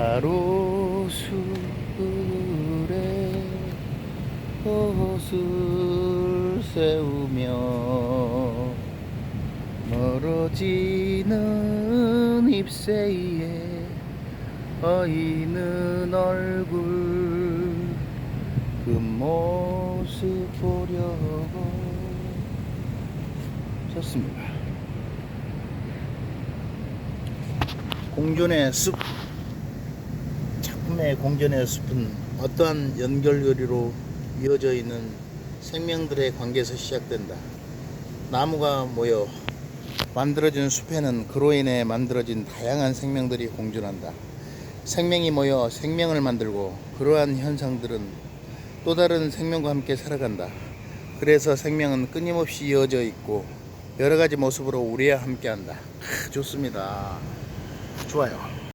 가로수에 옷을 세우며 멀어지는 잎새에 어이는 얼굴 그 모습 보려고 좋습니다. 공존의 숲 작품의 공존의 숲은 어떠한 연결고리로 이어져 있는 생명들의 관계에서 시작된다. 나무가 모여 만들어진 숲에는 그로 인해 만들어진 다양한 생명들이 공존한다. 생명이 모여 생명을 만들고 그러한 현상들은 또 다른 생명과 함께 살아간다. 그래서 생명은 끊임없이 이어져 있고 여러 가지 모습으로 우리와 함께한다. 크, 좋습니다. 좋아요.